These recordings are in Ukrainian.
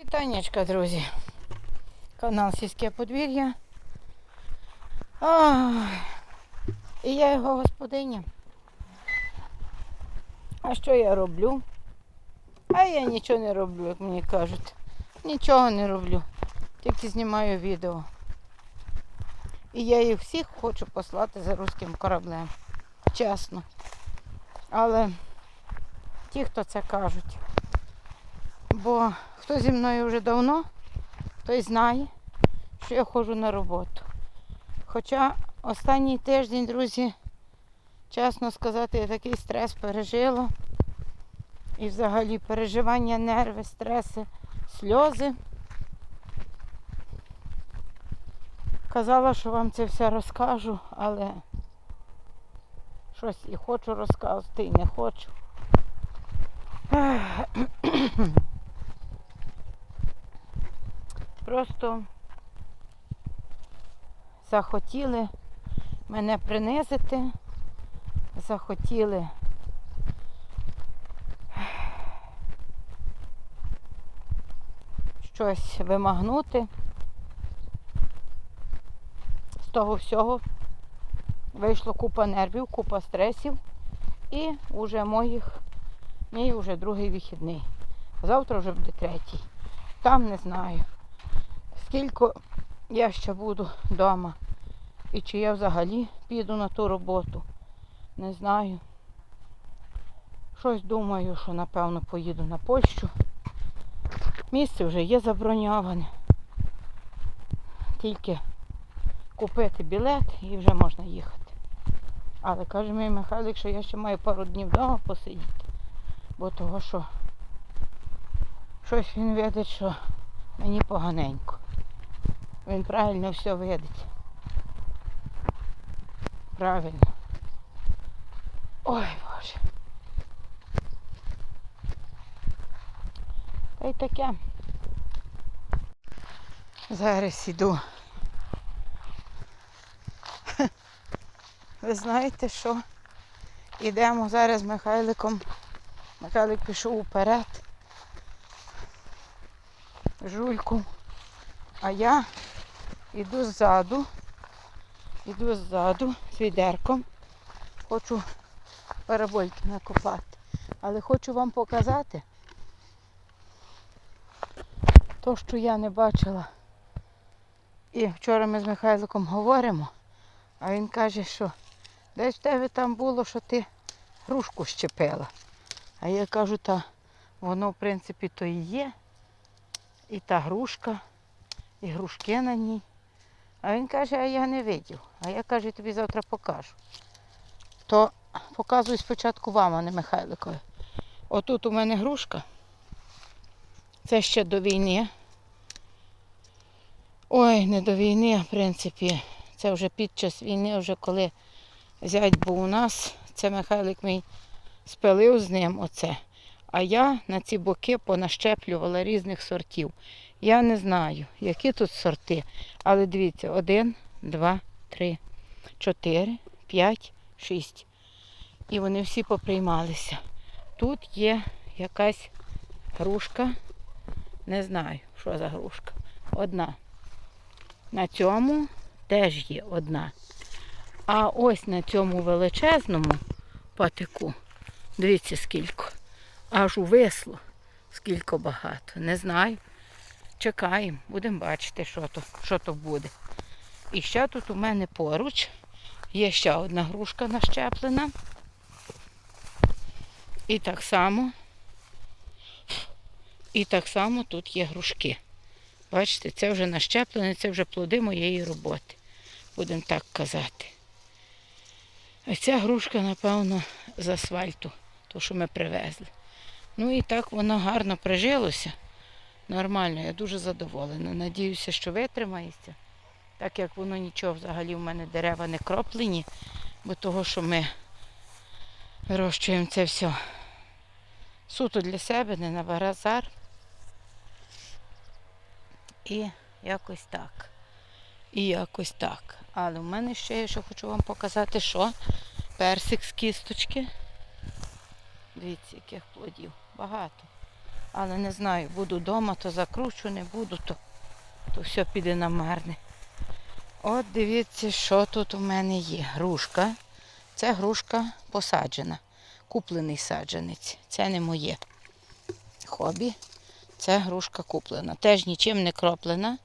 Вітаннячка, друзі. Канал Сільське подвір'я. І я його господиня. А що я роблю? А я нічого не роблю, як мені кажуть. Нічого не роблю. Тільки знімаю відео. І я їх всіх хочу послати за руським кораблем. Чесно. Але ті, хто це кажуть. Бо хто зі мною вже давно, той знає, що я ходжу на роботу. Хоча останній тиждень, друзі, чесно сказати, я такий стрес пережила. І взагалі переживання, нерви, стреси, сльози. Казала, що вам це все розкажу, але щось і хочу розказати, і не хочу. Просто захотіли мене принизити, захотіли щось вимагнути. З того всього вийшло купа нервів, купа стресів і вже моїх, мій вже другий вихідний. Завтра вже буде третій. Там не знаю скільки я ще буду вдома. І чи я взагалі піду на ту роботу. Не знаю. Щось думаю, що напевно поїду на Польщу. Місце вже є заброньоване. Тільки купити білет і вже можна їхати. Але каже мій Михайлик, що я ще маю пару днів вдома посидіти. Бо того, що щось він видить, що мені поганенько. Він правильно все видить. Правильно. Ой Боже. Та й таке. Зараз іду. Ви знаєте що? Ідемо зараз з Михайликом. Михайлик пішов уперед. Жульку. А я Іду ззаду, іду ззаду з відерком. Хочу парабольки накопати. Але хочу вам показати то, що я не бачила. І вчора ми з Михайликом говоримо, а він каже, що десь в тебе там було, що ти грушку щепила. А я кажу, та воно в принципі то і є. І та грушка, і грушки на ній. А він каже, а я не видів. А я кажу, тобі завтра покажу. То показую спочатку вам, а не Михайликові. Отут у мене грушка. Це ще до війни. Ой, не до війни, в принципі. Це вже під час війни, вже коли зять був у нас, це Михайлик мій спилив з ним оце. А я на ці боки понащеплювала різних сортів. Я не знаю, які тут сорти. Але дивіться, один, два, три, чотири, п'ять, шість. І вони всі поприймалися. Тут є якась грушка. Не знаю, що за грушка. Одна. На цьому теж є одна. А ось на цьому величезному патику, дивіться скільки. Аж увисло, скільки багато. Не знаю. Чекаємо, будемо бачити, що то, що то буде. І ще тут у мене поруч є ще одна грушка нащеплена. І так само, і так само тут є грушки. Бачите, це вже нащеплене, це вже плоди моєї роботи. Будемо так казати. А ця грушка, напевно, з асфальту, то, що ми привезли. Ну і так воно гарно прижилося. Нормально, я дуже задоволена. Надіюся, що витримається. Так як воно нічого взагалі в мене дерева не кроплені, бо того, що ми вирощуємо це все суто для себе, не на базар. І якось так. І якось так. Але в мене ще я ще хочу вам показати, що персик з кісточки. Дивіться, яких плодів. Багато. Але не знаю, буду вдома, то закручу, не буду, то, то все піде на марне. От дивіться, що тут у мене є. Грушка. Це грушка посаджена. Куплений саджанець. Це не моє хобі. Це грушка куплена. Теж нічим не кроплена.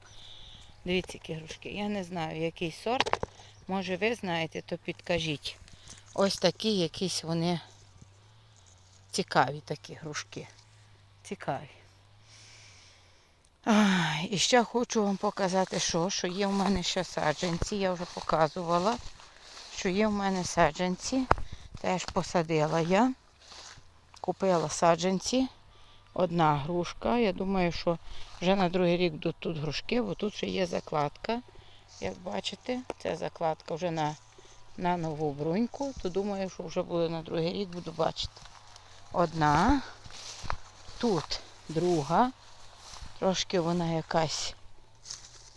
Дивіться, які грушки. Я не знаю, який сорт. Може, ви знаєте, то підкажіть. Ось такі якісь вони цікаві такі грушки. Цікаві. І ще хочу вам показати, що, що є в мене ще саджанці. Я вже показувала, що є в мене саджанці. Теж посадила я. Купила саджанці. Одна грушка. Я думаю, що вже на другий рік будуть тут грушки, бо тут ще є закладка. Як бачите, це закладка вже на, на нову бруньку. То думаю, що вже буде на другий рік, буду бачити. Одна. Тут друга. Трошки вона якась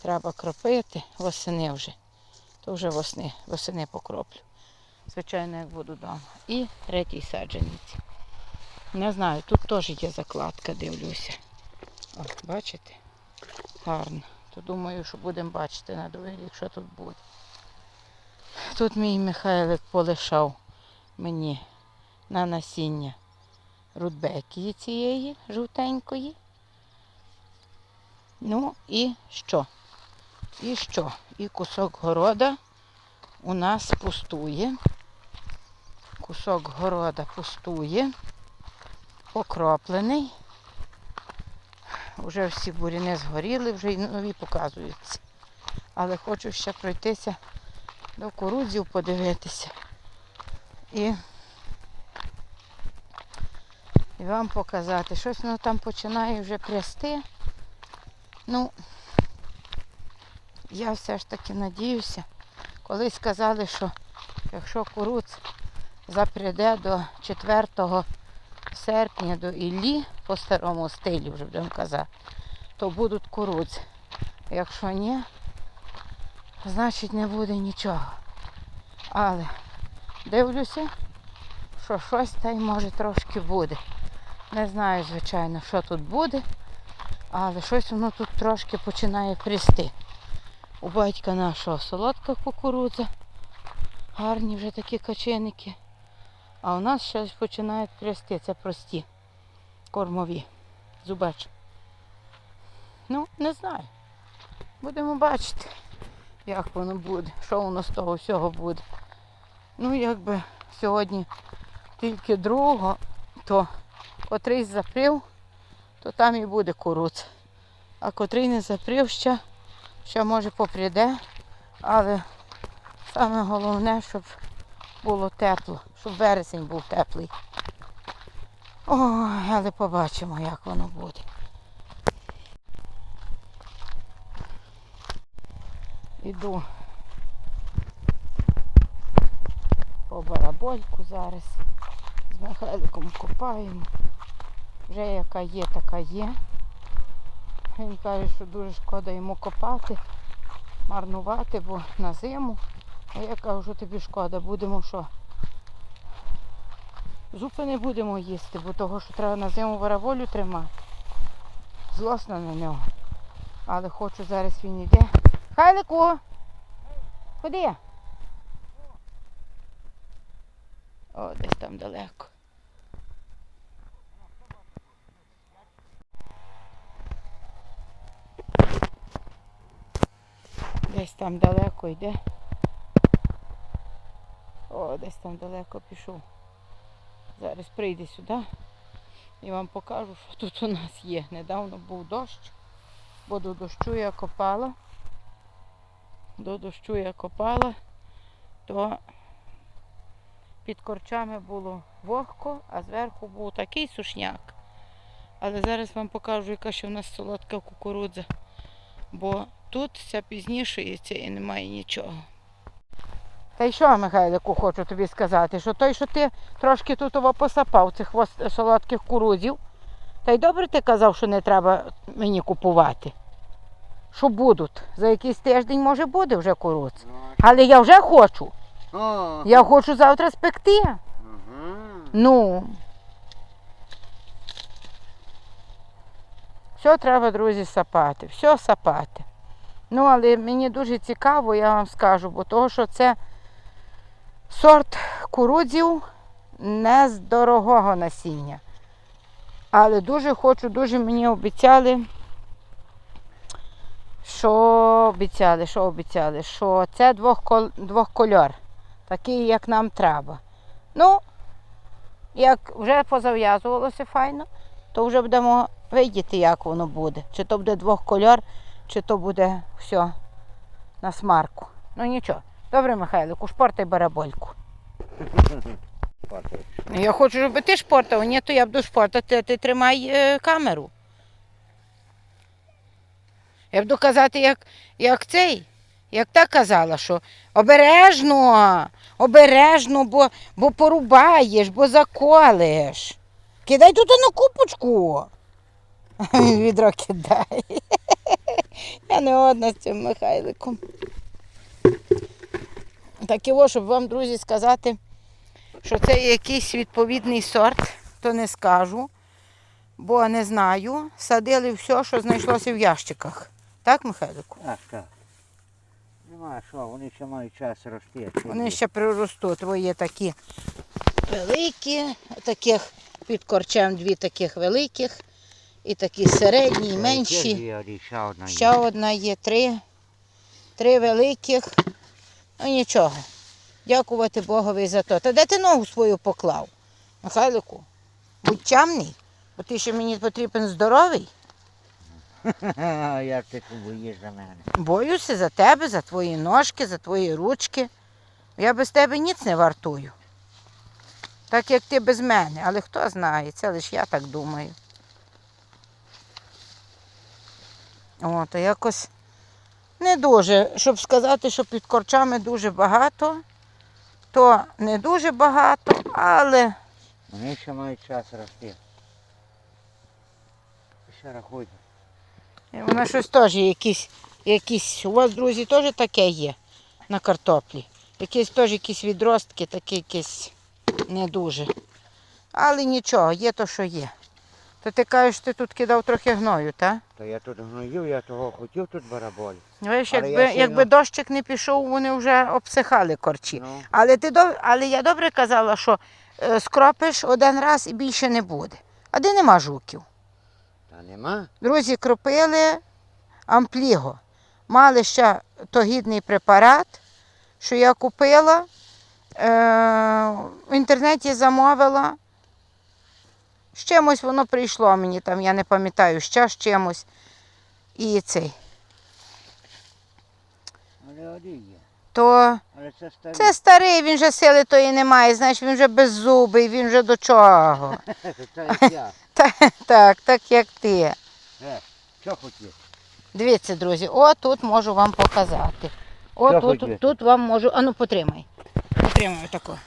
треба кропити, восени вже. То вже восени, восени покроплю. Звичайно, як буду вдома. І третій саджанець. Не знаю, тут теж є закладка, дивлюся. О, бачите? Гарно. То думаю, що будемо бачити на другий рік, що тут буде. Тут мій Михайлик полишав мені на насіння рудбекії цієї жовтенької. Ну і що? І що? І кусок города у нас пустує. Кусок города пустує, покроплений. Вже всі буріни згоріли, вже й нові показуються. Але хочу ще пройтися до кукурудзів подивитися. І, і вам показати. Щось воно там починає вже прясти. Ну, я все ж таки надіюся. Колись сказали, що якщо куруц запряде до 4 серпня до Іллі, по старому стилі вже будемо казати, то будуть куруц. Якщо ні, значить не буде нічого. Але дивлюся, що щось та й може трошки буде. Не знаю, звичайно, що тут буде. Але щось воно тут трошки починає прісти. У батька нашого солодка кукурудза. Гарні вже такі каченики. А у нас щось починає прісти. Це прості кормові зубачі. Ну, не знаю. Будемо бачити, як воно буде, що воно з того всього буде. Ну, якби сьогодні тільки другого, то котрийсь заприв, то там і буде куруц. А котрий не запрів ще, ще може попряде, але саме головне, щоб було тепло, щоб вересень був теплий. Ой, але побачимо, як воно буде. Іду по барабольку зараз. З Михайликом копаємо. Вже яка є, така є. Він каже, що дуже шкода йому копати, марнувати, бо на зиму. А я кажу, тобі шкода, будемо що? Зупи не будемо їсти, бо того, що треба на зиму бараболю тримати. Злосна на нього. Але хочу зараз він йде. Хайлику! Ходи. О, десь там далеко. Десь там далеко йде. О, десь там далеко пішов. Зараз прийде сюди і вам покажу, що тут у нас є. Недавно був дощ, бо до дощу я копала. До дощу я копала, то під корчами було вогко, а зверху був такий сушняк. Але зараз вам покажу, яка ще в нас солодка кукурудза. Бо тут все пізнішується і немає нічого. Та й що, Михайлику, хочу тобі сказати, що той, що ти трошки тут ово посапав цих солодких кукурудзів, та й добре ти казав, що не треба мені купувати. Що будуть? За якийсь тиждень, може, буде вже куруц. Але я вже хочу. Я хочу завтра спекти. Ну. Все треба, друзі, сапати. Все сапати. Ну, але мені дуже цікаво, я вам скажу, бо того, що це сорт курудзів не з дорогого насіння. Але дуже хочу, дуже мені обіцяли, що обіцяли, що обіцяли, що це двох, двох кольор, такий, як нам треба. Ну, як вже позав'язувалося файно, то вже будемо видіти, як воно буде. Чи то буде двох кольор, чи то буде все на смарку. Ну нічого. Добре, Михайлику, шпортай барабольку. Пати. Я хочу, щоб ти шпортав, ні, то я буду шпортати, ти тримай е, камеру. Я буду казати, як, як цей, як та казала, що обережно, обережно, бо, бо порубаєш, бо заколеш. Кидай тут на купочку. Відро кидає. Я не одна з цим Михайликом. Так і о, щоб вам, друзі, сказати, що це якийсь відповідний сорт, то не скажу, бо не знаю. Садили все, що знайшлося в ящиках. Так, Михайлику? Так, так. Нема що, вони ще мають час рости. Вони ще приростуть. Твої такі великі, таких під корчем дві таких великих, і такі середні, і менші. Ще одна є три. Три великих. Ну нічого. Дякувати Богові за то. Та де ти ногу свою поклав? Михайлику, будь чамний, бо ти ще мені потрібен здоровий. Як ти боїш за мене? Боюся за тебе, за твої ножки, за твої ручки. Я без тебе ніц не вартую. Так як ти без мене, але хто знає, це лише я так думаю. От, якось не дуже, щоб сказати, що під корчами дуже багато, то не дуже багато, але Вони ще мають час рости. Ще рахуй. вона щось теж якісь, якісь. У вас, друзі, теж таке є на картоплі. Якісь теж якісь відростки, такі якісь не дуже. Але нічого, є то, що є. То ти кажеш, ти тут кидав трохи гною, так? То я тут гноїв, я того хотів тут бараболь. Знаєш, Але якби, я якби дощик не пішов, вони вже обсихали корчі. Ну, Але, ти доб... Але я добре казала, що е, скропиш один раз і більше не буде. А де нема жуків? та нема. Друзі, кропили ампліго. Мали ще тогідний препарат, що я купила, е, в інтернеті замовила. З чимось воно прийшло мені там, я не пам'ятаю, ще з чимось. І цей. Але. То Але це старий. це старий, він же сили тої немає, знаєш, він вже беззубий, він вже до чого. Так, так як ти. Е, Що хотів? Дивіться, друзі, о, тут можу вам показати. О, Що тут, хотів? тут вам можу. Ану, потримай. Потримай отако.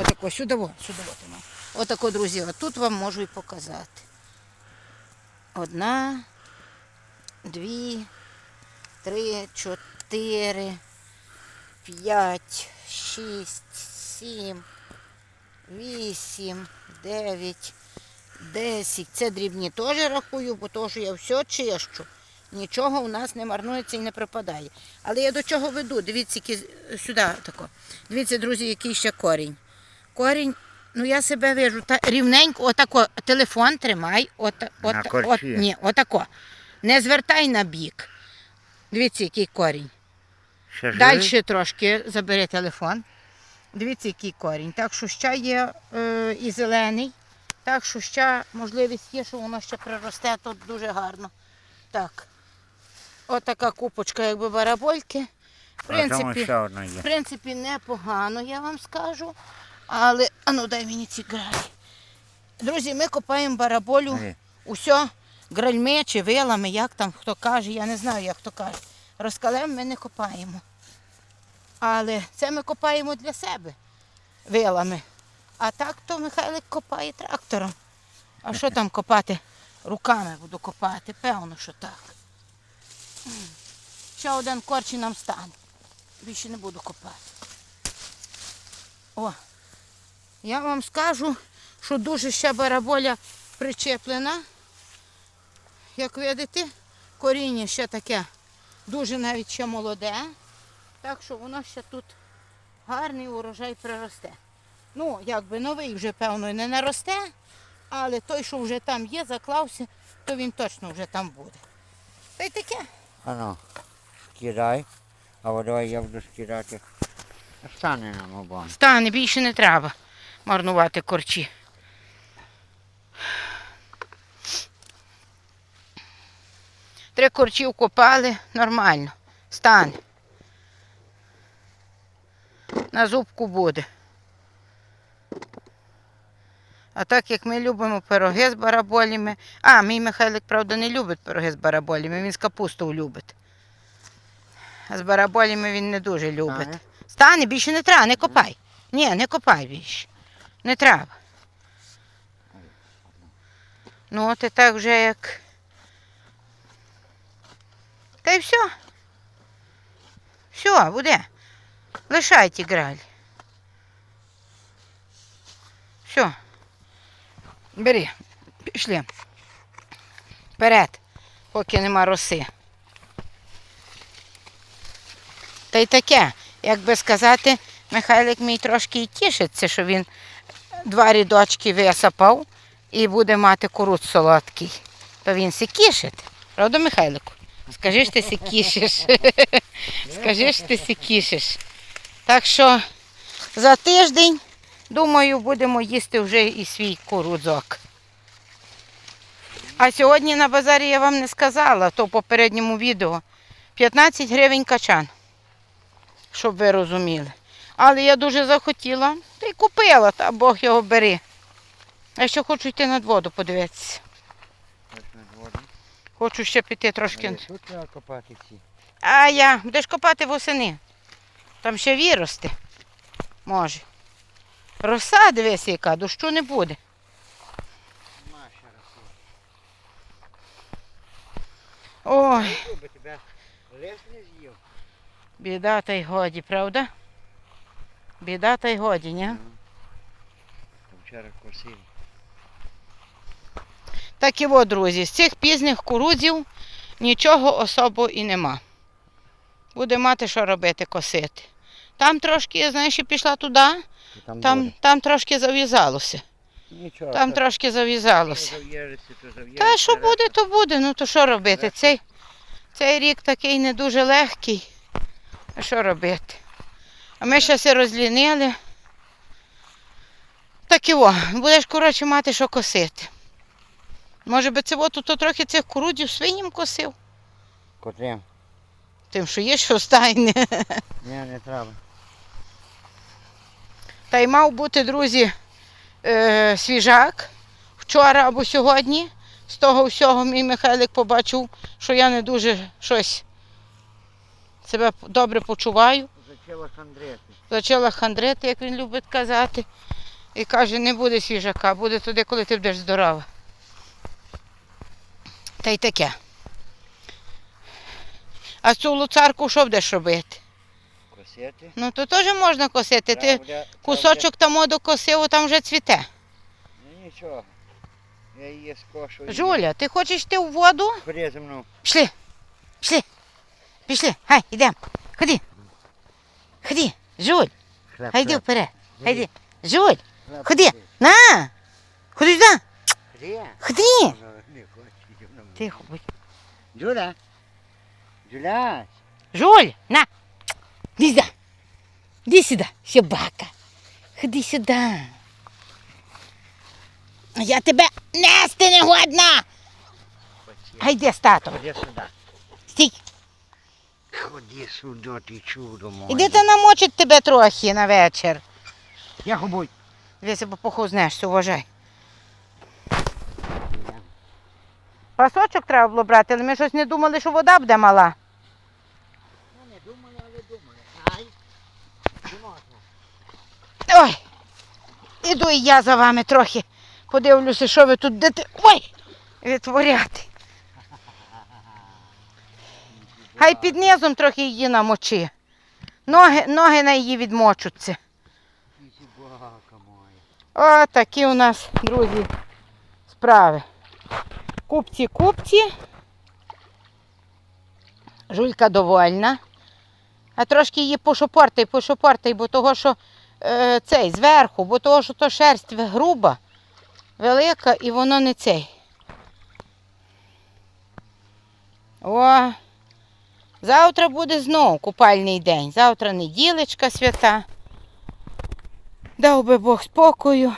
Отако, сюди, сюди тримай. Отако, друзі, от тут вам можу і показати. Одна, дві, три, чотири, п'ять, шість, сім, вісім, дев'ять, десять. Це дрібні теж рахую, бо то, що я все чищу. Нічого у нас не марнується і не пропадає. Але я до чого веду? Дивіться, сюди тако. Дивіться, друзі, який ще корінь. Корінь, ну я себе вижу, та рівненько, отако, телефон тримай, от, от, На от, ні, отако. Не звертай на бік. Дивіться, який корінь. Далі трошки забери телефон. Дивіться, який корінь. Так що ще є е, і зелений. Так що ще можливість є, що воно ще приросте тут дуже гарно. Так. Отака купочка, якби барабольки. В принципі, в принципі, непогано, я вам скажу. Але, а ну дай мені ці гралі. Друзі, ми копаємо бараболю. Е, Усе гральми чи вилами, як там хто каже, я не знаю, як хто каже. Розкалем ми не копаємо. Але це ми копаємо для себе вилами. А так то Михайлик копає трактором. А що там копати? Руками буду копати, певно, що так. Ще один корч нам стане. Більше не буду копати. О, я вам скажу, що дуже ще бараболя причеплена. як видите, коріння ще таке дуже навіть ще молоде. Так що воно ще тут гарний урожай приросте. Ну, якби новий вже, певно, не наросте, але той, що вже там є, заклався, то він точно вже там буде. Та й таке. Ано, скидай. А давай я буду скидати. Стане нам обом. Стане, більше не треба марнувати корчі. Три корчі вкопали, нормально. Стане. На зубку буде. А так як ми любимо пироги з бараболями. А, мій Михайлик, правда, не любить пироги з бараболями, він з капустою любить. А з бараболями він не дуже любить. Стане, більше не треба, не копай. Ні, не копай більше. Не треба. Ну, от і так вже як. Та й все. Все, буде. Лишай ті гралі. Все. Бери, пішли. Вперед, поки нема роси. Та й таке, як би сказати, Михайлик мій трошки і тішиться, що він два рядочки висапав і буде мати курут солодкий. То він се кішить. Правда, Михайлику? Скажи ж ти се кішиш. Скажи ж ти се кішиш. Так що за тиждень, думаю, будемо їсти вже і свій курудзок. А сьогодні на базарі я вам не сказала, то в попередньому відео. 15 гривень качан щоб ви розуміли. Але я дуже захотіла та й купила, та Бог його бери. Я ще хочу йти над воду подивитися. Хочу ще піти трошки. Тут треба копати ці. А я, будеш копати восени. Там ще вірости. Може. Роса, дивись, яка, дощу не буде. Ой, біда та й годі, правда? Біда та й годі, ні? Вчора косив. Так і от, друзі, з цих пізніх курудзів нічого особо і нема. Буде мати що робити, косити. Там трошки, я знаєш, пішла туди, Там, там, там трошки зав'язалося. Нічого. Там то- трошки зав'язалося. Та що буде, то буде. Ну то що робити? Цей, цей рік такий не дуже легкий. А що робити? А ми ще все розлінили. Так і во, будеш, коротше, мати що косити. Може би це от тут трохи цих курудзів свиням косив? Котрим? Тим, що є, що стайне. Ні, не треба. Та й мав бути, друзі, е, свіжак вчора або сьогодні. З того всього мій Михайлик побачив, що я не дуже щось себе добре почуваю. Зачала хандрити. Почала хандрити, як він любить казати. І каже, не буде свіжака, буде туди, коли ти будеш здорова. Та й таке. А цю луцарку що будеш робити? Косити. Ну то теж можна косити. Ти Треба буде- треба кусочок там докосив, там вже цвіте. Ну нічого. Я її скошу. Жуля, ти хочеш йти в воду? Мною. Пішли. Пішли. Пішли. Хай, йдемо. Ходи. Ходи. Жуль. Хлеб, Хай йди хлеб. вперед. Хай. Жуль. Хлеб, Ходи. На. Ходи сюди. Ходи. Ходи. Вона не хоче, вона буде. Тихо будь. Джуля. Джуля. Жуль, на. Іди сюди. Іди сюди, собака. Ходи сюди. Я тебе нести не годна. Гайди з татом. Ходи сюди. Ходи сюди, ти чудо моє. Іди та намочить тебе трохи на вечір. Я хобой. Дивися, бо похознешся, уважай. Пасочок треба було брати, але ми щось не думали, що вода буде мала. Ну, не думали, але думали. Ай. Не можна. Ой, іду і я за вами трохи. Подивлюся, що ви тут дете. Ой! Відтворяти. Хай під низом трохи її намочи. Ноги, ноги на її відмочуться. О, такі у нас, друзі, справи. Купці, купці. Жулька довольна. А трошки її пошопортай, пошопортай, бо того, що е, цей зверху, бо того, що то шерсть груба, велика і воно не цей. О, завтра буде знову купальний день. Завтра неділечка свята. Дав би Бог спокою.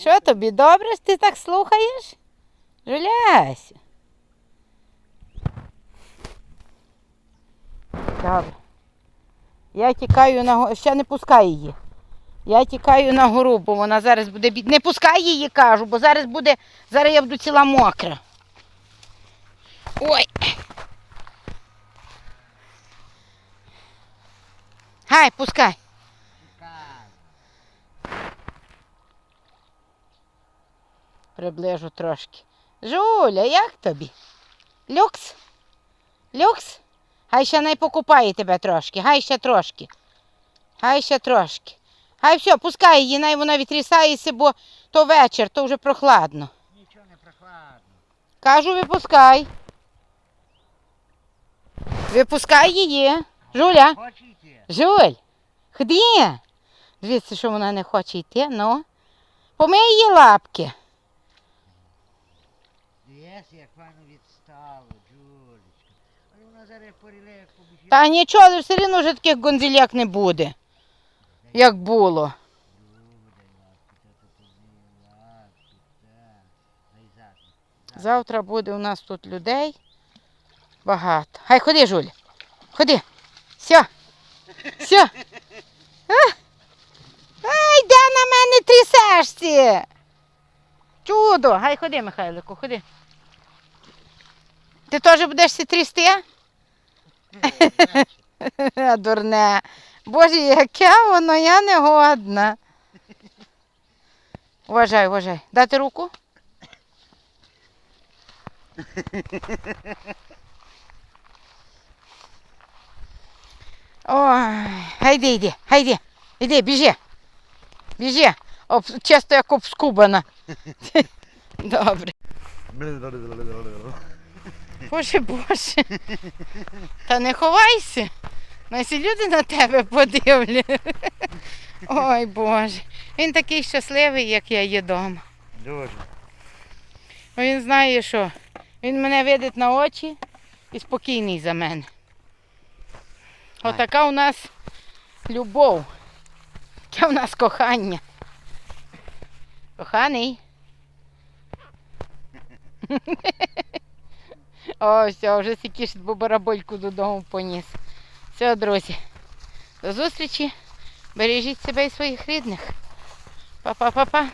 Що тобі добре, ж ти так слухаєш? Жуляся. Добре. Я тікаю на гору. Ще не пускай її. Я тікаю на гору, бо вона зараз буде бід. Не пускай її, кажу, бо зараз буде. Зараз я буду ціла мокра. Ой. Гай, пускай. Приближу трошки. Жуля, як тобі? Люкс? Люкс? Хай ще не покупає тебе трошки, хай ще трошки. Хай ще трошки. Хай все, пускай її, най вона відрісається, бо то вечір, то вже прохладно. Нічого не прохладно. Кажу, випускай. Випускай її. Жуля? Жуль, ходи. Дивіться, що вона не хоче йти, ну. Помий її лапки. Дивись, як файно відстало, Джулечка. Але вона зараз поріле побіжить. Та нічого, але все одно вже таких гонзіляк не буде, як було. Завтра буде у нас тут людей багато. Хай ходи, Жуля. Ходи. Все. Все. Ай, де на мене трясешся? Чудо. Хай ходи, Михайлику, ходи. Ти теж будеш трясти? Дурне. Боже, яке воно, я не годна. Уважай, уважай. Дати руку? Ой, гайди, йди, гайди, йди, біжи. Біжи. Об, чисто як обскубана. Добре. Боже, боже. Та не ховайся. Наші люди на тебе подивлять. Ой, Боже. Він такий щасливий, як я є вдома. Дуже. Він знає, що він мене видить на очі і спокійний за мене. Отака у нас любов. Таке у нас кохання. Коханий. О, все, вже сікіш барабольку додому поніс. Все, друзі. До зустрічі. Бережіть себе і своїх рідних. Па-па-па-па.